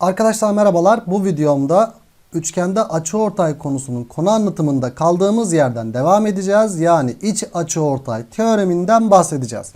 Arkadaşlar merhabalar. Bu videomda üçgende açıortay konusunun konu anlatımında kaldığımız yerden devam edeceğiz. Yani iç açıortay teoreminden bahsedeceğiz.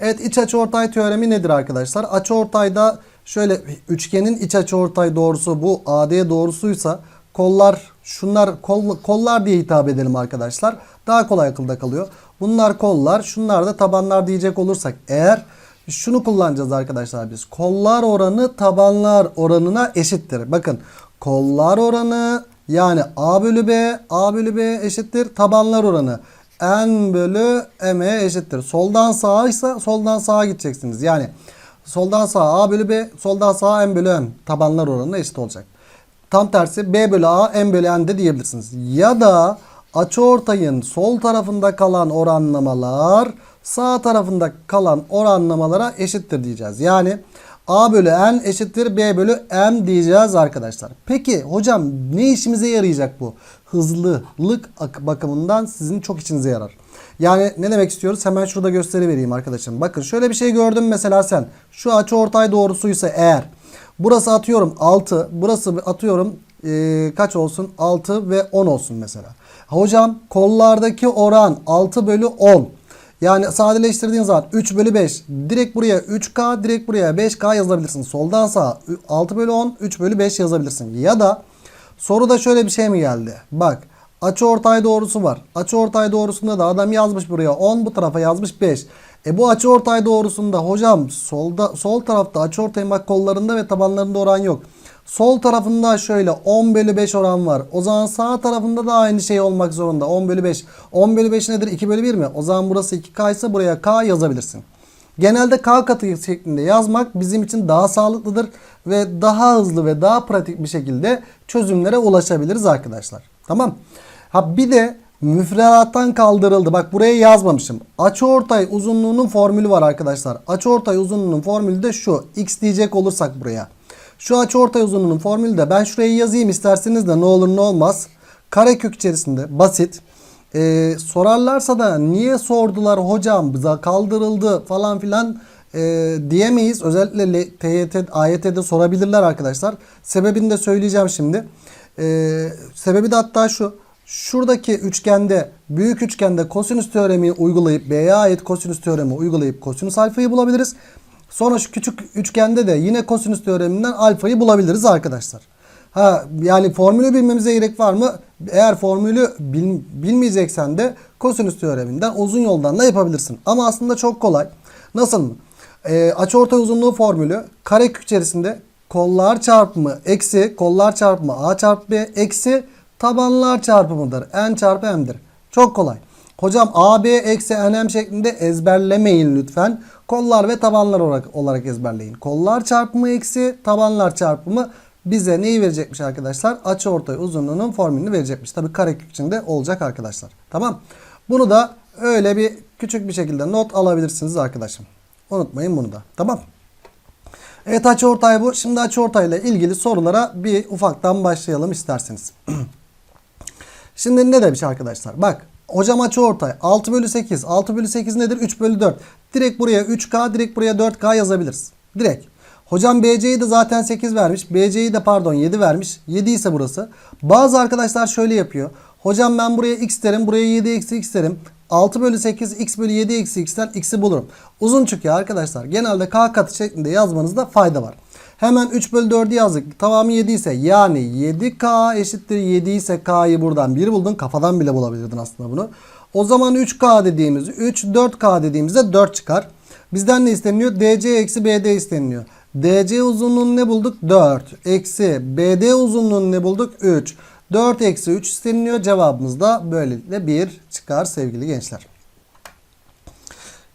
Evet iç açıortay teoremi nedir arkadaşlar? Açıortayda şöyle üçgenin iç açıortay doğrusu bu AD doğrusuysa kollar şunlar kol, kollar diye hitap edelim arkadaşlar. Daha kolay akılda kalıyor. Bunlar kollar, şunlar da tabanlar diyecek olursak eğer şunu kullanacağız arkadaşlar biz. Kollar oranı tabanlar oranına eşittir. Bakın kollar oranı yani A bölü B, A bölü B eşittir. Tabanlar oranı N bölü M'e eşittir. Soldan sağa ise soldan sağa gideceksiniz. Yani soldan sağa A bölü B, soldan sağa M bölü M tabanlar oranına eşit olacak. Tam tersi B bölü A, M bölü N de diyebilirsiniz. Ya da açıortayın sol tarafında kalan oranlamalar sağ tarafında kalan oranlamalara eşittir diyeceğiz. Yani A bölü N eşittir B bölü M diyeceğiz arkadaşlar. Peki hocam ne işimize yarayacak bu? Hızlılık bakımından sizin çok işinize yarar. Yani ne demek istiyoruz? Hemen şurada gösteri vereyim arkadaşım. Bakın şöyle bir şey gördüm mesela sen. Şu açı ortay doğrusuysa eğer. Burası atıyorum 6. Burası atıyorum e, kaç olsun? 6 ve 10 olsun mesela. Hocam kollardaki oran 6 bölü 10. Yani sadeleştirdiğin zaman 3 bölü 5 direkt buraya 3K direkt buraya 5K yazabilirsin. Soldan sağa 6 bölü 10 3 bölü 5 yazabilirsin. Ya da soruda şöyle bir şey mi geldi? Bak açı ortay doğrusu var. Açı ortay doğrusunda da adam yazmış buraya 10 bu tarafa yazmış 5. E bu açı ortay doğrusunda hocam solda sol tarafta açı ortayın bak kollarında ve tabanlarında oran yok. Sol tarafında şöyle 10 bölü 5 oran var. O zaman sağ tarafında da aynı şey olmak zorunda. 10 bölü 5. 10 bölü 5 nedir? 2 bölü 1 mi? O zaman burası 2K ise buraya K yazabilirsin. Genelde K katı şeklinde yazmak bizim için daha sağlıklıdır. Ve daha hızlı ve daha pratik bir şekilde çözümlere ulaşabiliriz arkadaşlar. Tamam. Ha bir de müfredattan kaldırıldı. Bak buraya yazmamışım. Açıortay uzunluğunun formülü var arkadaşlar. Açıortay uzunluğunun formülü de şu. X diyecek olursak buraya. Şu açı ortay uzunluğunun formülü de ben şuraya yazayım isterseniz de ne olur ne olmaz. Karekök içerisinde basit. Ee, sorarlarsa da niye sordular hocam bize kaldırıldı falan filan e, diyemeyiz. Özellikle TYT, AYT'de sorabilirler arkadaşlar. Sebebini de söyleyeceğim şimdi. Ee, sebebi de hatta şu. Şuradaki üçgende, büyük üçgende kosinüs teoremi uygulayıp B'ye ait kosinüs teoremi uygulayıp kosinüs alfayı bulabiliriz. Sonra şu küçük üçgende de yine kosinüs teoreminden alfayı bulabiliriz arkadaşlar. Ha yani formülü bilmemize gerek var mı? Eğer formülü bil, bilmeyeceksen de kosinüs teoreminden uzun yoldan da yapabilirsin. Ama aslında çok kolay. Nasıl mı? E, açıortay uzunluğu formülü karekök içerisinde kollar çarpımı eksi kollar çarpımı a çarpı b eksi tabanlar çarpımıdır. n çarpı m'dir. Çok kolay. Hocam AB eksi NM şeklinde ezberlemeyin lütfen. Kollar ve tabanlar olarak, olarak ezberleyin. Kollar çarpımı eksi tabanlar çarpımı bize neyi verecekmiş arkadaşlar? Açı ortay uzunluğunun formülünü verecekmiş. Tabi karekök içinde olacak arkadaşlar. Tamam. Bunu da öyle bir küçük bir şekilde not alabilirsiniz arkadaşım. Unutmayın bunu da. Tamam. Evet açı ortay bu. Şimdi açı ortayla ilgili sorulara bir ufaktan başlayalım isterseniz. Şimdi ne demiş arkadaşlar? Bak Hocam açı ortay. 6 bölü 8. 6 bölü 8 nedir? 3 bölü 4. Direkt buraya 3K, direkt buraya 4K yazabiliriz. Direkt. Hocam BC'yi de zaten 8 vermiş. BC'yi de pardon 7 vermiş. 7 ise burası. Bazı arkadaşlar şöyle yapıyor. Hocam ben buraya x derim. Buraya 7 eksi x derim. 6 bölü 8 x bölü 7 eksi x'ten x'i bulurum. Uzun çıkıyor arkadaşlar. Genelde k katı şeklinde yazmanızda fayda var. Hemen 3 bölü 4'ü yazdık. Tamamı 7 ise yani 7K eşittir 7 ise K'yı buradan 1 buldun. Kafadan bile bulabilirdin aslında bunu. O zaman 3K dediğimiz 3 4K dediğimizde 4 çıkar. Bizden ne isteniyor? DC eksi BD isteniliyor. DC uzunluğunu ne bulduk? 4. Eksi BD uzunluğunu ne bulduk? 3. 4 eksi 3 isteniliyor. Cevabımız da böylelikle 1 çıkar sevgili gençler.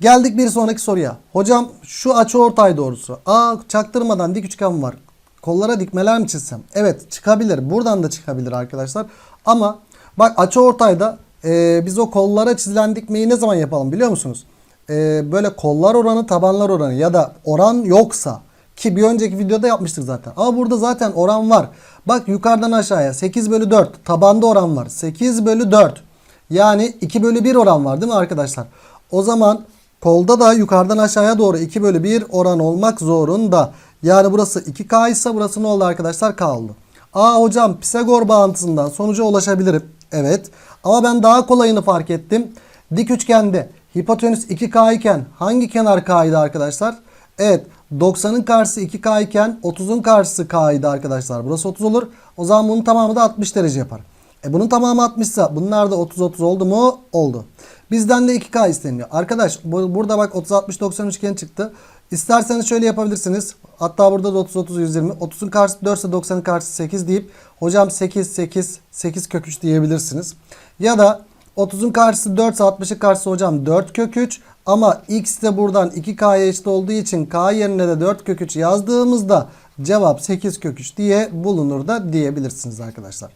Geldik bir sonraki soruya. Hocam şu açı ortay doğrusu. Aa çaktırmadan dik üçgen var. Kollara dikmeler mi çizsem? Evet çıkabilir. Buradan da çıkabilir arkadaşlar. Ama bak açı ortayda e, biz o kollara çizilen dikmeyi ne zaman yapalım biliyor musunuz? E, böyle kollar oranı tabanlar oranı ya da oran yoksa ki bir önceki videoda yapmıştık zaten. Ama burada zaten oran var. Bak yukarıdan aşağıya 8 bölü 4 tabanda oran var. 8 bölü 4 yani 2 bölü 1 oran var değil mi arkadaşlar? O zaman Kolda da yukarıdan aşağıya doğru 2 bölü 1 oran olmak zorunda. Yani burası 2K ise burası ne oldu arkadaşlar? K oldu. Aa hocam Pisagor bağıntısından sonuca ulaşabilirim. Evet. Ama ben daha kolayını fark ettim. Dik üçgende hipotenüs 2K iken hangi kenar K'ydı arkadaşlar? Evet 90'ın karşısı 2K iken 30'un karşısı K'ydı arkadaşlar. Burası 30 olur. O zaman bunun tamamı da 60 derece yapar. E bunun tamamı 60 ise bunlar da 30-30 oldu mu? Oldu. Bizden de 2K isteniyor. Arkadaş bu, burada bak 30-60-90 üçgen çıktı. İsterseniz şöyle yapabilirsiniz. Hatta burada da 30-30-120. 30'un karşısı 4 ise 90'ın karşısı 8 deyip hocam 8-8 8 kök 3 diyebilirsiniz. Ya da 30'un karşısı 4 ise 60'ın karşısı hocam 4 kök 3 ama x de buradan 2k'ya eşit olduğu için k yerine de 4 kök 3 yazdığımızda cevap 8 kök 3 diye bulunur da diyebilirsiniz arkadaşlar.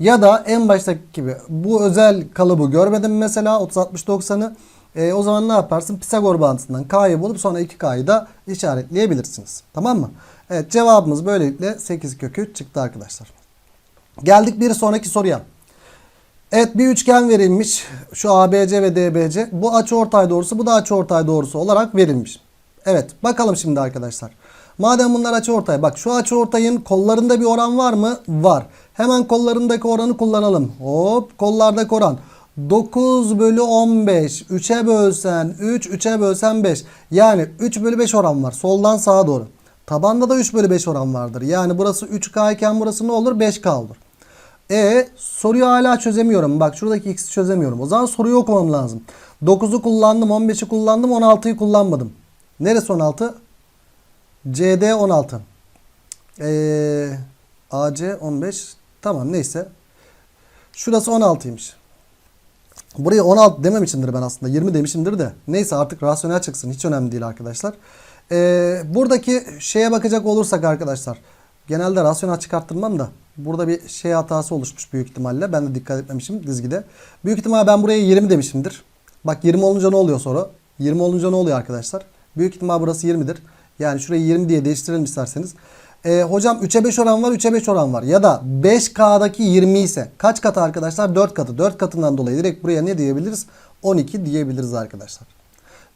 Ya da en baştaki gibi bu özel kalıbı görmedim mesela 30-60-90'ı. E, o zaman ne yaparsın? Pisagor bağıntısından k'yı bulup sonra 2k'yı da işaretleyebilirsiniz. Tamam mı? Evet cevabımız böylelikle 8 kök 3 çıktı arkadaşlar. Geldik bir sonraki soruya. Evet bir üçgen verilmiş. Şu ABC ve DBC. Bu açıortay doğrusu bu da açıortay doğrusu olarak verilmiş. Evet bakalım şimdi arkadaşlar. Madem bunlar açıortay. Bak şu açıortayın kollarında bir oran var mı? Var. Hemen kollarındaki oranı kullanalım. Hop kollardaki oran. 9 bölü 15. 3'e bölsen 3, 3'e bölsen 5. Yani 3 bölü 5 oran var. Soldan sağa doğru. Tabanda da 3 bölü 5 oran vardır. Yani burası 3K iken burası ne olur? 5K olur. E soruyu hala çözemiyorum. Bak şuradaki x'i çözemiyorum. O zaman soruyu okumam lazım. 9'u kullandım, 15'i kullandım, 16'yı kullanmadım. Neresi 16? CD 16. Ee, AC 15. Tamam neyse. Şurası 16'ymış. Buraya 16 dememişimdir ben aslında. 20 demişimdir de. Neyse artık rasyonel çıksın. Hiç önemli değil arkadaşlar. Ee, buradaki şeye bakacak olursak arkadaşlar. Genelde rasyonel çıkarttırmam da. Burada bir şey hatası oluşmuş büyük ihtimalle. Ben de dikkat etmemişim dizgide. Büyük ihtimalle ben buraya 20 demişimdir. Bak 20 olunca ne oluyor sonra? 20 olunca ne oluyor arkadaşlar? Büyük ihtimal burası 20'dir. Yani şurayı 20 diye değiştirelim isterseniz. Ee, hocam 3'e 5 oran var 3'e 5 oran var. Ya da 5K'daki 20 ise kaç katı arkadaşlar? 4 katı. 4 katından dolayı direkt buraya ne diyebiliriz? 12 diyebiliriz arkadaşlar.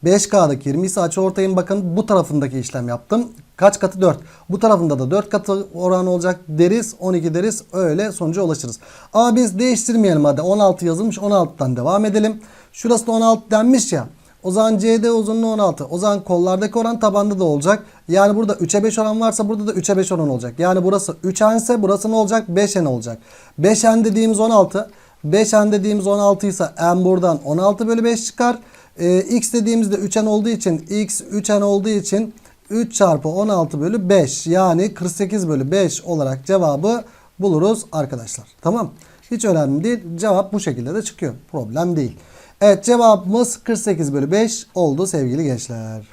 5K'daki 20 ise açıortayın bakın bu tarafındaki işlem yaptım. Kaç katı 4. Bu tarafında da 4 katı oran olacak deriz. 12 deriz. Öyle sonuca ulaşırız. Ama biz değiştirmeyelim hadi. 16 yazılmış. 16'dan devam edelim. Şurası da 16 denmiş ya. O zaman CD uzunluğu 16. O zaman kollardaki oran tabanda da olacak. Yani burada 3'e 5 oran varsa burada da 3'e 5 oran olacak. Yani burası 3n ise burası ne olacak? 5n olacak. 5n dediğimiz 16. 5n dediğimiz 16 ise n buradan 16 bölü 5 çıkar. Ee, x dediğimizde 3n olduğu için x 3n olduğu için 3 çarpı 16 bölü 5 yani 48 bölü 5 olarak cevabı buluruz arkadaşlar. Tamam. Hiç önemli değil. Cevap bu şekilde de çıkıyor. Problem değil. Evet cevabımız 48 bölü 5 oldu sevgili gençler.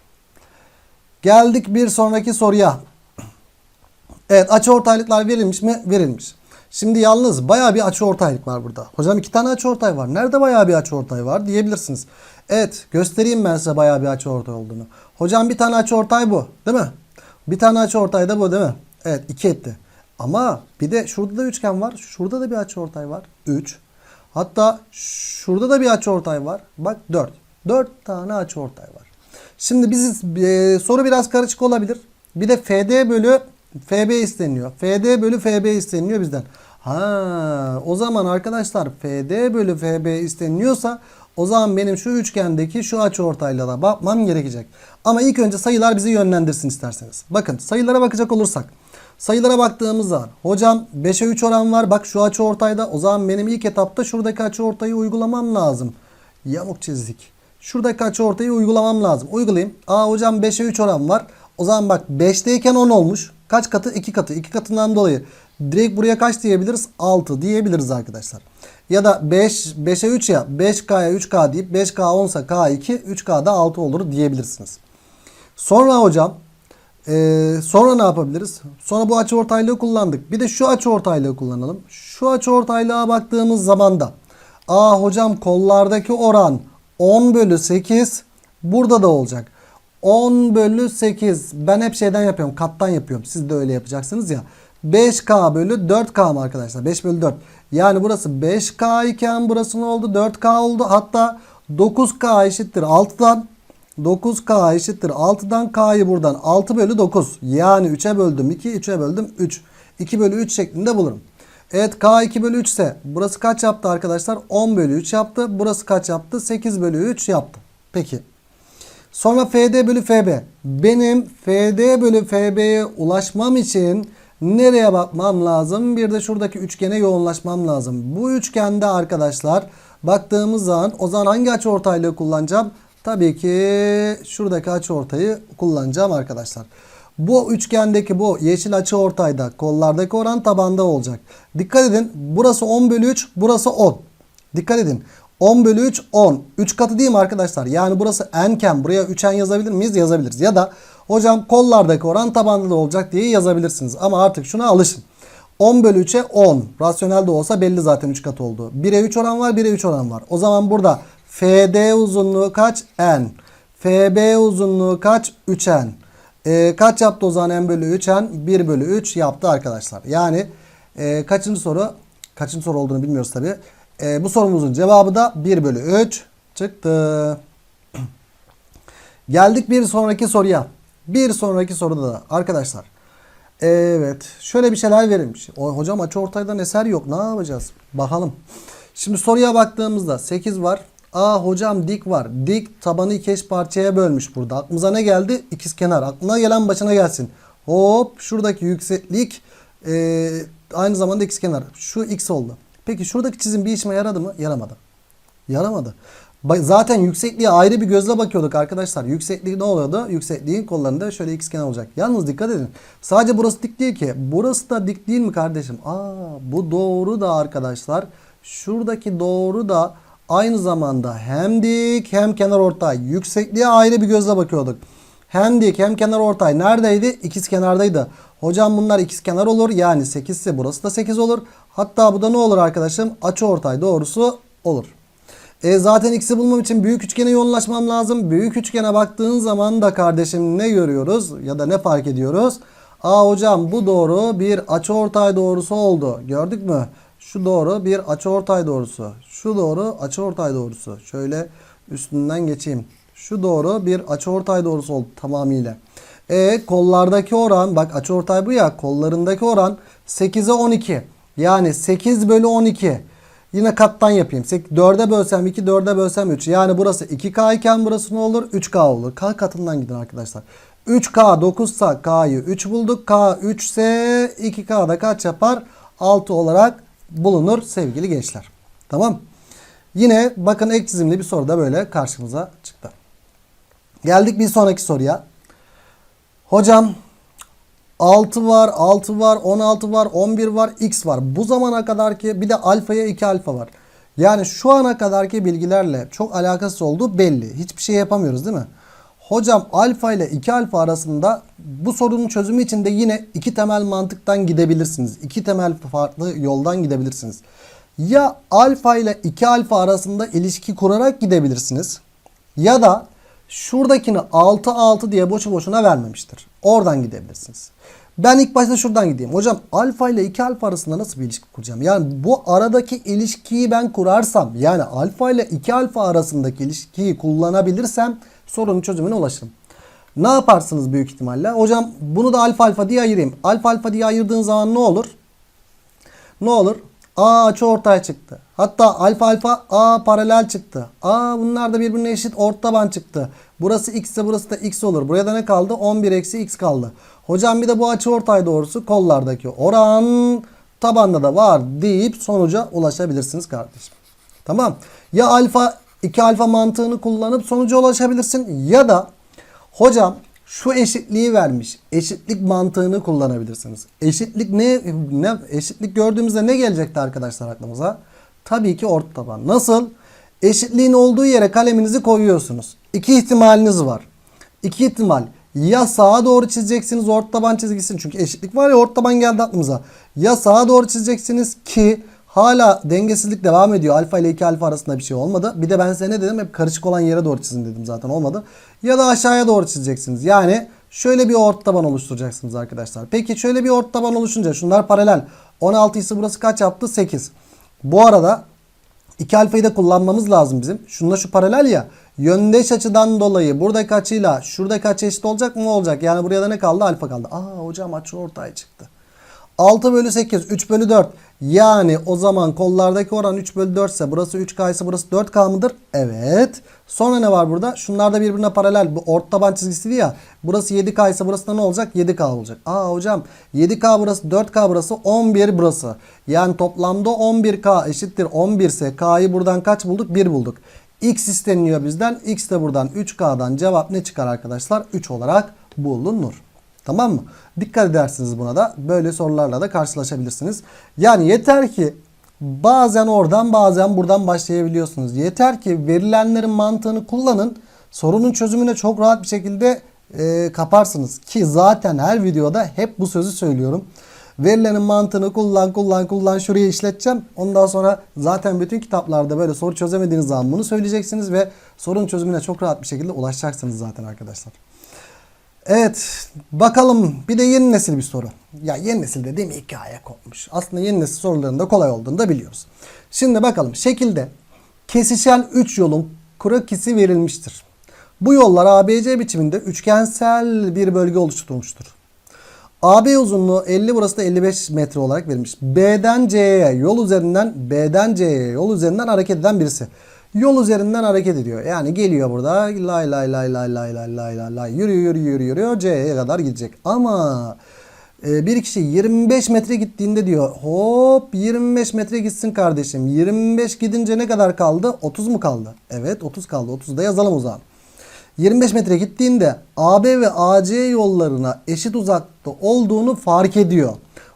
Geldik bir sonraki soruya. Evet açıortaylıklar verilmiş mi? Verilmiş. Şimdi yalnız baya bir açıortaylık var burada. Hocam iki tane açıortay var. Nerede baya bir açıortay var diyebilirsiniz. Evet göstereyim ben size baya bir açıortay olduğunu. Hocam bir tane açıortay bu değil mi? Bir tane açıortay da bu değil mi? Evet iki etti. Ama bir de şurada da üçgen var. Şurada da bir açıortay var. 3. Hatta şurada da bir açıortay var. Bak 4. 4 tane açıortay var. Şimdi biz e, soru biraz karışık olabilir. Bir de FD bölü FB isteniyor. FD bölü FB isteniyor bizden. Ha, o zaman arkadaşlar FD bölü FB isteniyorsa o zaman benim şu üçgendeki şu açıortayla da bakmam gerekecek. Ama ilk önce sayılar bizi yönlendirsin isterseniz. Bakın sayılara bakacak olursak. Sayılara baktığımız zaman hocam 5'e 3 oran var. Bak şu açı ortayda. O zaman benim ilk etapta şuradaki açı ortayı uygulamam lazım. Yamuk çizdik. Şuradaki açı ortayı uygulamam lazım. Uygulayayım. Aa hocam 5'e 3 oran var. O zaman bak 5'teyken 10 olmuş. Kaç katı? 2 katı. 2 katından dolayı direkt buraya kaç diyebiliriz? 6 diyebiliriz arkadaşlar. Ya da 5 5'e 3 ya 5K'ya 3K deyip 5K 10 ise K2 3K'da 6 olur diyebilirsiniz. Sonra hocam ee, sonra ne yapabiliriz? Sonra bu açı ortaylığı kullandık. Bir de şu açı ortaylığı kullanalım. Şu açı ortaylığa baktığımız zaman da Aa hocam kollardaki oran 10 bölü 8 burada da olacak. 10 bölü 8 ben hep şeyden yapıyorum kattan yapıyorum. Siz de öyle yapacaksınız ya. 5K bölü 4K mı arkadaşlar? 5 bölü 4. Yani burası 5K iken burası ne oldu? 4K oldu. Hatta 9K eşittir 6'dan. 9K eşittir 6'dan K'yı buradan 6 bölü 9. Yani 3'e böldüm 2, 3'e böldüm 3. 2 bölü 3 şeklinde bulurum. Evet K 2 bölü 3 ise burası kaç yaptı arkadaşlar? 10 bölü 3 yaptı. Burası kaç yaptı? 8 bölü 3 yaptı. Peki. Sonra FD bölü FB. Benim FD bölü FB'ye ulaşmam için nereye bakmam lazım? Bir de şuradaki üçgene yoğunlaşmam lazım. Bu üçgende arkadaşlar baktığımız zaman o zaman hangi açı ortaylığı kullanacağım? Tabii ki şuradaki açı ortayı kullanacağım arkadaşlar. Bu üçgendeki bu yeşil açı ortayda kollardaki oran tabanda olacak. Dikkat edin burası 10 bölü 3 burası 10. Dikkat edin 10 bölü 3 10. 3 katı değil mi arkadaşlar? Yani burası n'ken buraya 3n yazabilir miyiz? Yazabiliriz. Ya da hocam kollardaki oran tabanda da olacak diye yazabilirsiniz. Ama artık şuna alışın. 10 bölü 3'e 10. Rasyonel de olsa belli zaten 3 kat oldu. 1'e 3 oran var 1'e 3 oran var. O zaman burada FD uzunluğu kaç? N. FB uzunluğu kaç? 3N. Ee, kaç yaptı o zaman n bölü 3n? 1 bölü 3 yaptı arkadaşlar. Yani e, kaçıncı soru? Kaçıncı soru olduğunu bilmiyoruz tabi. E, bu sorumuzun cevabı da 1 bölü 3 çıktı. Geldik bir sonraki soruya. Bir sonraki soruda da arkadaşlar. Evet. Şöyle bir şeyler verilmiş. O, hocam açı ortaydan eser yok. Ne yapacağız? Bakalım. Şimdi soruya baktığımızda 8 var. Aa hocam dik var. Dik tabanı iki eş parçaya bölmüş burada. Aklımıza ne geldi? İkizkenar. Aklına gelen başına gelsin. Hop şuradaki yükseklik e, aynı zamanda ikizkenar. Şu x oldu. Peki şuradaki çizim bir işime yaradı mı? Yaramadı. Yaramadı. Zaten yüksekliğe ayrı bir gözle bakıyorduk arkadaşlar. Yükseklik ne oluyordu? Yüksekliğin kollarında şöyle ikizkenar olacak. Yalnız dikkat edin. Sadece burası dik değil ki. Burası da dik değil mi kardeşim? Aa bu doğru da arkadaşlar. Şuradaki doğru da aynı zamanda hem dik hem kenar ortay. Yüksekliğe ayrı bir gözle bakıyorduk. Hem dik hem kenar ortay neredeydi? İkiz kenardaydı. Hocam bunlar ikiz kenar olur. Yani 8 ise burası da 8 olur. Hatta bu da ne olur arkadaşım? Açı ortay doğrusu olur. E zaten x'i bulmam için büyük üçgene yoğunlaşmam lazım. Büyük üçgene baktığın zaman da kardeşim ne görüyoruz? Ya da ne fark ediyoruz? Aa hocam bu doğru bir açıortay doğrusu oldu. Gördük mü? Şu doğru bir açıortay doğrusu. Şu doğru açıortay doğrusu. Şöyle üstünden geçeyim. Şu doğru bir açıortay doğrusu oldu tamamıyla. E kollardaki oran bak açıortay bu ya kollarındaki oran 8'e 12. Yani 8 bölü 12. Yine kattan yapayım. 4'e bölsem 2, 4'e bölsem 3. Yani burası 2K iken burası ne olur? 3K olur. K katından gidin arkadaşlar. 3K 9 ise K'yı 3 bulduk. K 3 ise 2K'da kaç yapar? 6 olarak bulunur sevgili gençler. Tamam. Yine bakın ek çizimli bir soru da böyle karşımıza çıktı. Geldik bir sonraki soruya. Hocam 6 var, 6 var, 16 var, 11 var, x var. Bu zamana kadar ki bir de alfaya 2 alfa var. Yani şu ana kadarki bilgilerle çok alakasız olduğu belli. Hiçbir şey yapamıyoruz değil mi? Hocam alfa ile 2 alfa arasında bu sorunun çözümü için de yine iki temel mantıktan gidebilirsiniz. İki temel farklı yoldan gidebilirsiniz. Ya alfa ile 2 alfa arasında ilişki kurarak gidebilirsiniz. Ya da şuradakini 6 6 diye boşu boşuna vermemiştir. Oradan gidebilirsiniz. Ben ilk başta şuradan gideyim. Hocam alfa ile 2 alfa arasında nasıl bir ilişki kuracağım? Yani bu aradaki ilişkiyi ben kurarsam yani alfa ile 2 alfa arasındaki ilişkiyi kullanabilirsem sorunun çözümüne ulaşırım. Ne yaparsınız büyük ihtimalle? Hocam bunu da alfa alfa diye ayırayım. Alfa alfa diye ayırdığın zaman ne olur? Ne olur? A açı ortaya çıktı. Hatta alfa alfa A paralel çıktı. A bunlar da birbirine eşit ortaban çıktı. Burası x ise burası da x olur. Buraya da ne kaldı? 11 eksi x kaldı. Hocam bir de bu açı ortay doğrusu kollardaki oran tabanda da var deyip sonuca ulaşabilirsiniz kardeşim. Tamam. Ya alfa 2 alfa mantığını kullanıp sonuca ulaşabilirsin ya da hocam şu eşitliği vermiş. Eşitlik mantığını kullanabilirsiniz. Eşitlik ne, ne eşitlik gördüğümüzde ne gelecekti arkadaşlar aklımıza? Tabii ki orta taban. Nasıl? Eşitliğin olduğu yere kaleminizi koyuyorsunuz. İki ihtimaliniz var. İki ihtimal. Ya sağa doğru çizeceksiniz orta taban çizgisini. Çünkü eşitlik var ya orta taban geldi aklımıza. Ya sağa doğru çizeceksiniz ki hala dengesizlik devam ediyor. Alfa ile 2 alfa arasında bir şey olmadı. Bir de ben size ne dedim? Hep karışık olan yere doğru çizin dedim zaten olmadı. Ya da aşağıya doğru çizeceksiniz. Yani şöyle bir orta taban oluşturacaksınız arkadaşlar. Peki şöyle bir orta taban oluşunca şunlar paralel. 16 ise burası kaç yaptı? 8. Bu arada 2 alfayı da kullanmamız lazım bizim. Şununla şu paralel ya. Yöndeş açıdan dolayı buradaki açıyla şuradaki açı eşit olacak mı? Olacak. Yani buraya da ne kaldı? Alfa kaldı. Aa hocam açı ortaya çıktı. 6 bölü 8 3 bölü 4 yani o zaman kollardaki oran 3 bölü 4 ise burası 3K ise burası 4K mıdır? Evet. Sonra ne var burada? Şunlar da birbirine paralel. Bu ort taban çizgisi ya. Burası 7K ise burası da ne olacak? 7K olacak. Aa hocam 7K burası 4K burası 11 burası. Yani toplamda 11K eşittir 11 ise K'yı buradan kaç bulduk? 1 bulduk. X isteniyor bizden. X de buradan 3K'dan cevap ne çıkar arkadaşlar? 3 olarak bulunur. Tamam mı? Dikkat edersiniz buna da. Böyle sorularla da karşılaşabilirsiniz. Yani yeter ki bazen oradan bazen buradan başlayabiliyorsunuz. Yeter ki verilenlerin mantığını kullanın. Sorunun çözümüne çok rahat bir şekilde e, kaparsınız. Ki zaten her videoda hep bu sözü söylüyorum. Verilenin mantığını kullan kullan kullan şuraya işleteceğim. Ondan sonra zaten bütün kitaplarda böyle soru çözemediğiniz zaman bunu söyleyeceksiniz ve sorun çözümüne çok rahat bir şekilde ulaşacaksınız zaten arkadaşlar. Evet bakalım bir de yeni nesil bir soru. Ya yeni nesil dediğim hikaye kopmuş. Aslında yeni nesil soruların da kolay olduğunu da biliyoruz. Şimdi bakalım şekilde kesişen 3 yolun krokisi verilmiştir. Bu yollar ABC biçiminde üçgensel bir bölge oluşturmuştur. AB uzunluğu 50 burası da 55 metre olarak verilmiş. B'den C'ye yol üzerinden B'den C'ye yol üzerinden hareket eden birisi. Yol üzerinden hareket ediyor. Yani geliyor burada lay lay lay lay lay lay lay lay lay yürüyor yürüyor yürüyor yürüyor C'ye kadar gidecek. Ama e, bir kişi 25 metre gittiğinde diyor hop 25 metre gitsin kardeşim. 25 gidince ne kadar kaldı? 30 mu kaldı? Evet 30 kaldı. 30 da yazalım o zaman. 25 metre gittiğinde AB ve AC yollarına eşit uzakta olduğunu fark ediyor.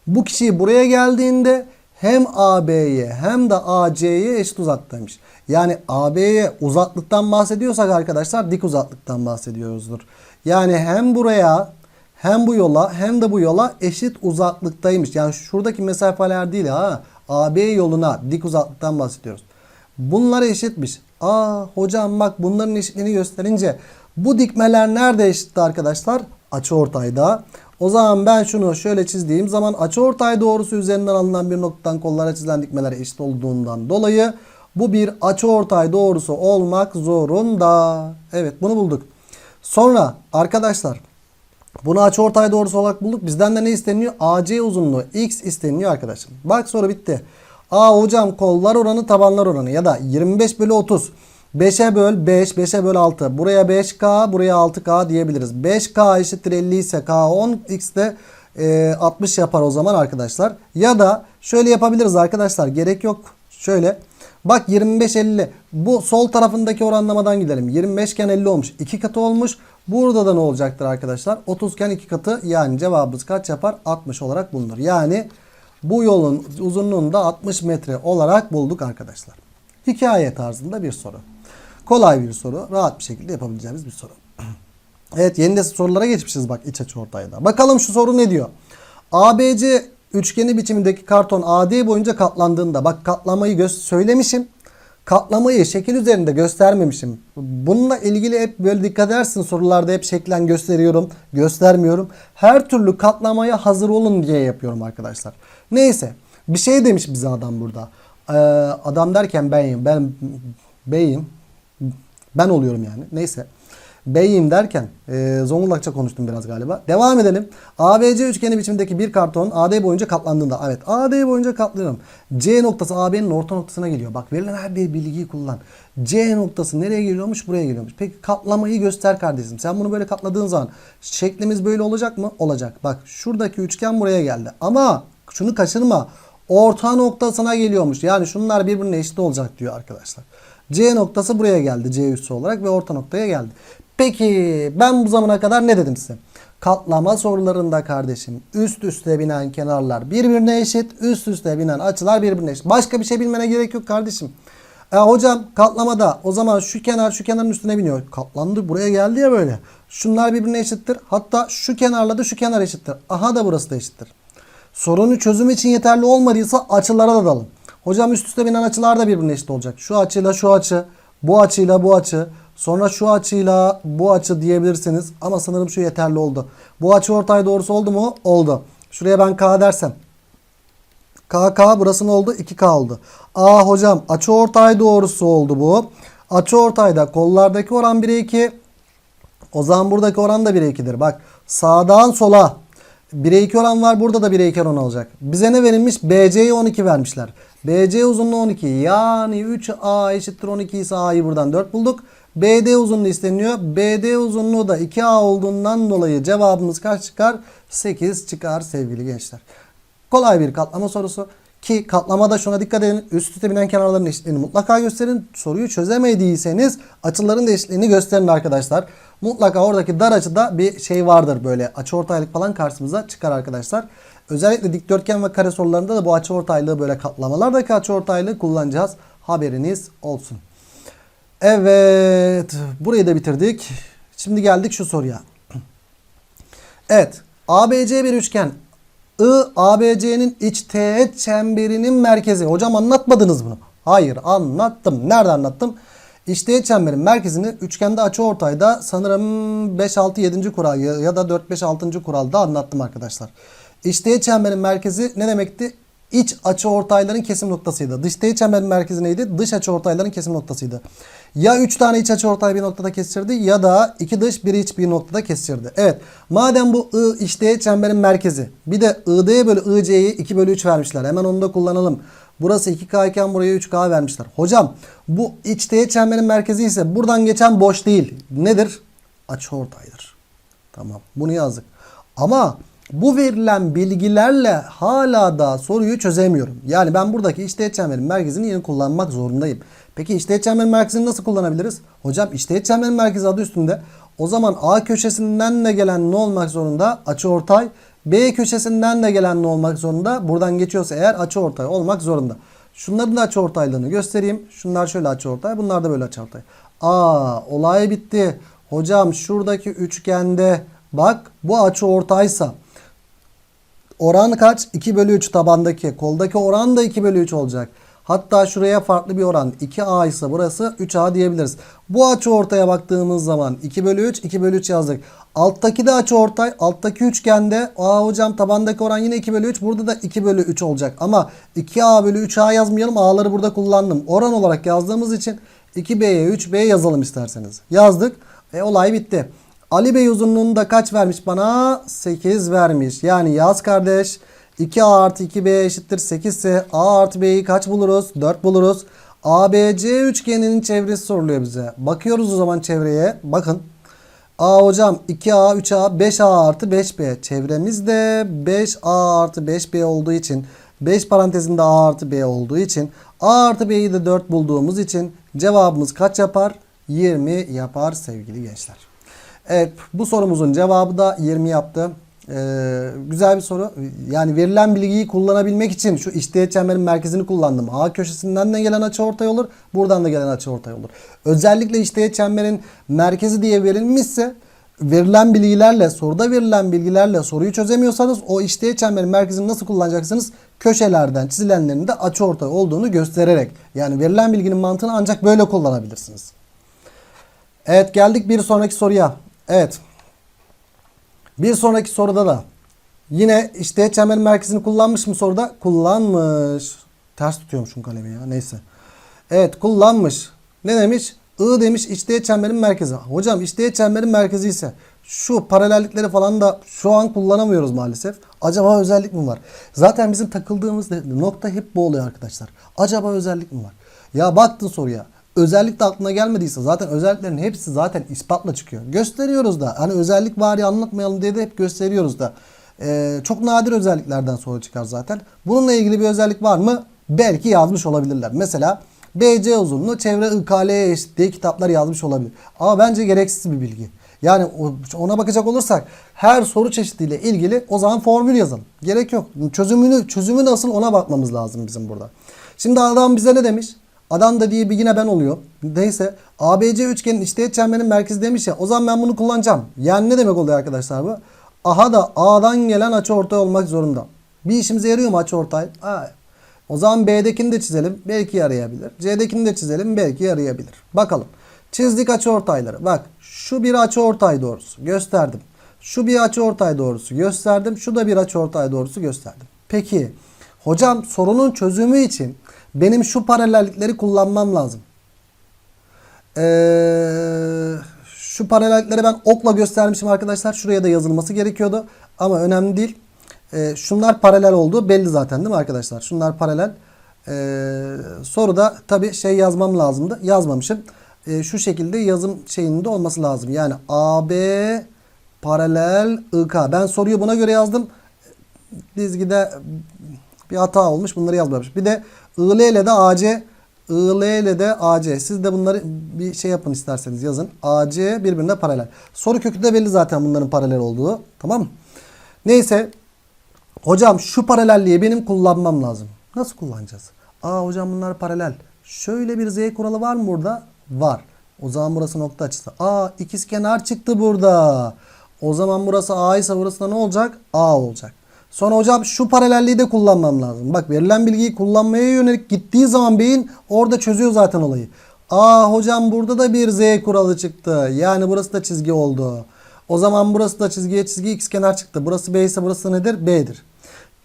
Bu kişi buraya geldiğinde hem AB'ye hem de AC'ye eşit uzaktaymış. Yani AB'ye uzaklıktan bahsediyorsak arkadaşlar dik uzaklıktan bahsediyoruzdur. Yani hem buraya hem bu yola hem de bu yola eşit uzaklıktaymış. Yani şuradaki mesafeler değil ha. AB yoluna dik uzaklıktan bahsediyoruz. Bunlar eşitmiş. Aa hocam bak bunların eşitliğini gösterince bu dikmeler nerede eşitti arkadaşlar? Açıortayda. O zaman ben şunu şöyle çizdiğim zaman açıortay doğrusu üzerinden alınan bir noktadan kollara çizilen dikmeler eşit olduğundan dolayı bu bir açıortay doğrusu olmak zorunda. Evet bunu bulduk. Sonra arkadaşlar bunu açıortay doğrusu olarak bulduk. Bizden de ne isteniyor? AC uzunluğu x isteniyor arkadaşım. Bak soru bitti. Aa hocam kollar oranı tabanlar oranı ya da 25 bölü 30. 5'e böl 5, 5'e böl 6. Buraya 5K, buraya 6K diyebiliriz. 5K eşittir 50 ise K 10, X de e, 60 yapar o zaman arkadaşlar. Ya da şöyle yapabiliriz arkadaşlar. Gerek yok. Şöyle. Bak 25 50. Bu sol tarafındaki oranlamadan gidelim. 25 iken 50 olmuş. 2 katı olmuş. Burada da ne olacaktır arkadaşlar? 30 iken 2 katı. Yani cevabımız kaç yapar? 60 olarak bulunur. Yani bu yolun uzunluğunu da 60 metre olarak bulduk arkadaşlar. Hikaye tarzında bir soru. Kolay bir soru. Rahat bir şekilde yapabileceğimiz bir soru. Evet yeni nesil sorulara geçmişiz bak iç açı ortayda. Bakalım şu soru ne diyor? ABC üçgeni biçimindeki karton AD boyunca katlandığında bak katlamayı gö- söylemişim. Katlamayı şekil üzerinde göstermemişim. Bununla ilgili hep böyle dikkat edersin sorularda hep şeklen gösteriyorum, göstermiyorum. Her türlü katlamaya hazır olun diye yapıyorum arkadaşlar. Neyse bir şey demiş bize adam burada. Ee, adam derken benim, ben beyim, ben oluyorum yani. Neyse. Beyim derken e, Zonguldakça konuştum biraz galiba. Devam edelim. ABC üçgeni biçimindeki bir karton AD boyunca katlandığında. Evet AD boyunca katlıyorum. C noktası AB'nin orta noktasına geliyor. Bak verilen her bir bilgiyi kullan. C noktası nereye geliyormuş? Buraya geliyormuş. Peki katlamayı göster kardeşim. Sen bunu böyle katladığın zaman şeklimiz böyle olacak mı? Olacak. Bak şuradaki üçgen buraya geldi. Ama şunu kaçırma. Orta noktasına geliyormuş. Yani şunlar birbirine eşit olacak diyor arkadaşlar. C noktası buraya geldi. C üssü olarak ve orta noktaya geldi. Peki ben bu zamana kadar ne dedim size? Katlama sorularında kardeşim üst üste binen kenarlar birbirine eşit, üst üste binen açılar birbirine eşit. Başka bir şey bilmene gerek yok kardeşim. E hocam katlamada o zaman şu kenar şu kenarın üstüne biniyor. Katlandı buraya geldi ya böyle. Şunlar birbirine eşittir. Hatta şu kenarla da şu kenar eşittir. Aha da burası da eşittir. Sorunu çözüm için yeterli olmadıysa açılara da dalın. Hocam üst üste binen açılar da birbirine eşit olacak. Şu açıyla şu açı, bu açıyla bu açı, sonra şu açıyla bu açı diyebilirsiniz. Ama sanırım şu yeterli oldu. Bu açı ortay doğrusu oldu mu? Oldu. Şuraya ben K dersem. KK burası ne oldu? 2K oldu. Aa hocam açıortay doğrusu oldu bu. Açıortayda kollardaki oran 1'e 2. O zaman buradaki oran da 1'e 2'dir. Bak sağdan sola 1'e 2 oran var. Burada da 1'e 2 oran olacak. Bize ne verilmiş? BC'ye 12 vermişler. BC uzunluğu 12. Yani 3A eşittir 12 ise A'yı buradan 4 bulduk. BD uzunluğu isteniyor. BD uzunluğu da 2A olduğundan dolayı cevabımız kaç çıkar? 8 çıkar sevgili gençler. Kolay bir katlama sorusu. Ki katlamada şuna dikkat edin. Üst üste binen kenarların eşitliğini mutlaka gösterin. Soruyu çözemediyseniz açıların da eşitliğini gösterin arkadaşlar. Mutlaka oradaki dar açıda bir şey vardır böyle. Açı ortaylık falan karşımıza çıkar arkadaşlar. Özellikle dikdörtgen ve kare sorularında da bu açı ortaylığı böyle katlamalardaki açı ortaylığı kullanacağız. Haberiniz olsun. Evet. Burayı da bitirdik. Şimdi geldik şu soruya. Evet. ABC bir üçgen. I ABC'nin iç teğet çemberinin merkezi. Hocam anlatmadınız bunu. Hayır anlattım. Nerede anlattım? İç teğet çemberin merkezini üçgende açı ortayda sanırım 5 6 7. kural ya da 4 5 6. kuralda anlattım arkadaşlar. İç teğet çemberin merkezi ne demekti? İç açı ortayların kesim noktasıydı. Dış teğet çemberin merkezi neydi? Dış açı ortayların kesim noktasıydı. Ya 3 tane iç açı ortay bir noktada kesişirdi ya da 2 dış 1 iç bir noktada kesişirdi. Evet. Madem bu I iç teğet çemberin merkezi. Bir de ID'ye bölü IC'yi 2 bölü 3 vermişler. Hemen onu da kullanalım. Burası 2K iken buraya 3K vermişler. Hocam bu iç teğet çemberin merkezi ise buradan geçen boş değil. Nedir? Açı ortaydır. Tamam. Bunu yazdık. Ama bu verilen bilgilerle hala da soruyu çözemiyorum. Yani ben buradaki işteğet çemberin merkezini yine kullanmak zorundayım. Peki işteğet çemberin merkezini nasıl kullanabiliriz? Hocam işteğet çemberin merkezi adı üstünde. O zaman A köşesinden de gelen ne olmak zorunda? Açıortay. B köşesinden de gelen ne olmak zorunda? Buradan geçiyorsa eğer açıortay olmak zorunda. Şunların da açıortaylığını göstereyim. Şunlar şöyle açıortay, bunlar da böyle açıortay. Aa, olay bitti. Hocam şuradaki üçgende bak bu açıortaysa Oran kaç? 2 bölü 3 tabandaki. Koldaki oran da 2 bölü 3 olacak. Hatta şuraya farklı bir oran. 2A ise burası 3A diyebiliriz. Bu açı ortaya baktığımız zaman 2 bölü 3, 2 bölü 3 yazdık. Alttaki de açı ortay. Alttaki üçgende aa hocam tabandaki oran yine 2 bölü 3. Burada da 2 bölü 3 olacak. Ama 2A bölü 3A yazmayalım. A'ları burada kullandım. Oran olarak yazdığımız için 2B'ye 3B yazalım isterseniz. Yazdık. E olay bitti. Ali Bey uzunluğunu da kaç vermiş bana? 8 vermiş. Yani yaz kardeş. 2A artı 2B eşittir 8 ise A artı B'yi kaç buluruz? 4 buluruz. ABC üçgeninin çevresi soruluyor bize. Bakıyoruz o zaman çevreye. Bakın. A hocam 2A, 3A, 5A artı 5B. Çevremizde 5A artı 5B olduğu için 5 parantezinde A artı B olduğu için A artı B'yi de 4 bulduğumuz için cevabımız kaç yapar? 20 yapar sevgili gençler. Evet bu sorumuzun cevabı da 20 yaptı. Ee, güzel bir soru. Yani verilen bilgiyi kullanabilmek için şu işteğet çemberin merkezini kullandım. A köşesinden de gelen açı ortay olur. Buradan da gelen açı ortay olur. Özellikle işteğet çemberin merkezi diye verilmişse verilen bilgilerle soruda verilen bilgilerle soruyu çözemiyorsanız o işteğet çemberin merkezini nasıl kullanacaksınız? Köşelerden çizilenlerin de açı ortay olduğunu göstererek. Yani verilen bilginin mantığını ancak böyle kullanabilirsiniz. Evet geldik bir sonraki soruya. Evet. Bir sonraki soruda da yine işte çemberin merkezini kullanmış mı soruda? Kullanmış. Ters tutuyormuşum kalemi ya. Neyse. Evet kullanmış. Ne demiş? I demiş içteğet çemberin merkezi. Hocam içteğet çemberin merkezi ise şu paralellikleri falan da şu an kullanamıyoruz maalesef. Acaba özellik mi var? Zaten bizim takıldığımız nokta hep bu oluyor arkadaşlar. Acaba özellik mi var? Ya baktın soruya özellik de aklına gelmediyse zaten özelliklerin hepsi zaten ispatla çıkıyor. Gösteriyoruz da hani özellik var ya anlatmayalım diye de hep gösteriyoruz da. Ee, çok nadir özelliklerden soru çıkar zaten. Bununla ilgili bir özellik var mı? Belki yazmış olabilirler. Mesela BC uzunluğu çevre IKL'ye eşit diye kitaplar yazmış olabilir. Ama bence gereksiz bir bilgi. Yani ona bakacak olursak her soru çeşidiyle ilgili o zaman formül yazalım. Gerek yok. Çözümünü çözümü nasıl ona bakmamız lazım bizim burada. Şimdi adam bize ne demiş? Adam da diye bir yine ben oluyor. Neyse ABC üçgenin içteğet çemberin merkezi demiş ya. O zaman ben bunu kullanacağım. Yani ne demek oluyor arkadaşlar bu? Aha da A'dan gelen açı ortay olmak zorunda. Bir işimize yarıyor mu açı ortay? Hayır. O zaman B'dekini de çizelim. Belki yarayabilir. C'dekini de çizelim. Belki yarayabilir. Bakalım. Çizdik açı ortayları. Bak şu bir açı ortay doğrusu. Gösterdim. Şu bir açı ortay doğrusu gösterdim. Şu da bir açı ortay doğrusu gösterdim. Peki Hocam sorunun çözümü için benim şu paralellikleri kullanmam lazım. Ee, şu paralellikleri ben okla göstermişim arkadaşlar. Şuraya da yazılması gerekiyordu. Ama önemli değil. Ee, şunlar paralel olduğu belli zaten değil mi arkadaşlar? Şunlar paralel. Ee, soruda tabi şey yazmam lazımdı. Yazmamışım. Ee, şu şekilde yazım şeyinde olması lazım. Yani AB paralel IK. Ben soruyu buna göre yazdım. Dizgide bir hata olmuş. Bunları yazmamış. Bir de IL ile de AC IL ile de AC. Siz de bunları bir şey yapın isterseniz yazın. AC birbirine paralel. Soru kökünde belli zaten bunların paralel olduğu. Tamam mı? Neyse. Hocam şu paralelliği benim kullanmam lazım. Nasıl kullanacağız? Aa hocam bunlar paralel. Şöyle bir z kuralı var mı burada? Var. O zaman burası nokta açısı. Aa ikizkenar çıktı burada. O zaman burası A ise burası da ne olacak? A olacak. Sonra hocam şu paralelliği de kullanmam lazım. Bak verilen bilgiyi kullanmaya yönelik gittiği zaman beyin orada çözüyor zaten olayı. Aa hocam burada da bir z kuralı çıktı. Yani burası da çizgi oldu. O zaman burası da çizgiye çizgi ikizkenar çıktı. Burası B ise burası nedir? B'dir.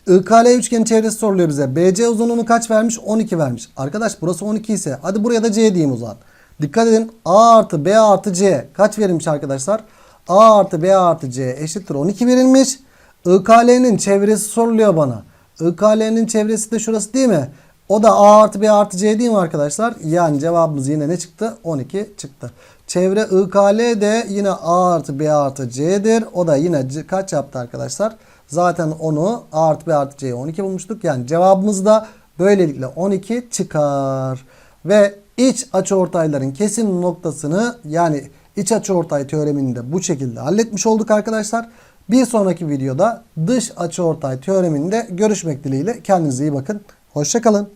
IKL üçgenin çevresi soruluyor bize. BC uzunluğunu kaç vermiş? 12 vermiş. Arkadaş burası 12 ise hadi buraya da C diyeyim o zaman. Dikkat edin. A artı B artı C kaç verilmiş arkadaşlar? A artı B artı C eşittir 12 verilmiş. IKL'nin çevresi soruluyor bana. IKL'nin çevresi de şurası değil mi? O da A artı B artı C değil mi arkadaşlar? Yani cevabımız yine ne çıktı? 12 çıktı. Çevre IKL de yine A artı B artı C'dir. O da yine kaç yaptı arkadaşlar? Zaten onu A artı B artı C'ye 12 bulmuştuk. Yani cevabımız da böylelikle 12 çıkar. Ve iç açıortayların kesim noktasını yani iç açıortay teoremini de bu şekilde halletmiş olduk arkadaşlar. Bir sonraki videoda dış açıortay teoreminde görüşmek dileğiyle. Kendinize iyi bakın. Hoşçakalın.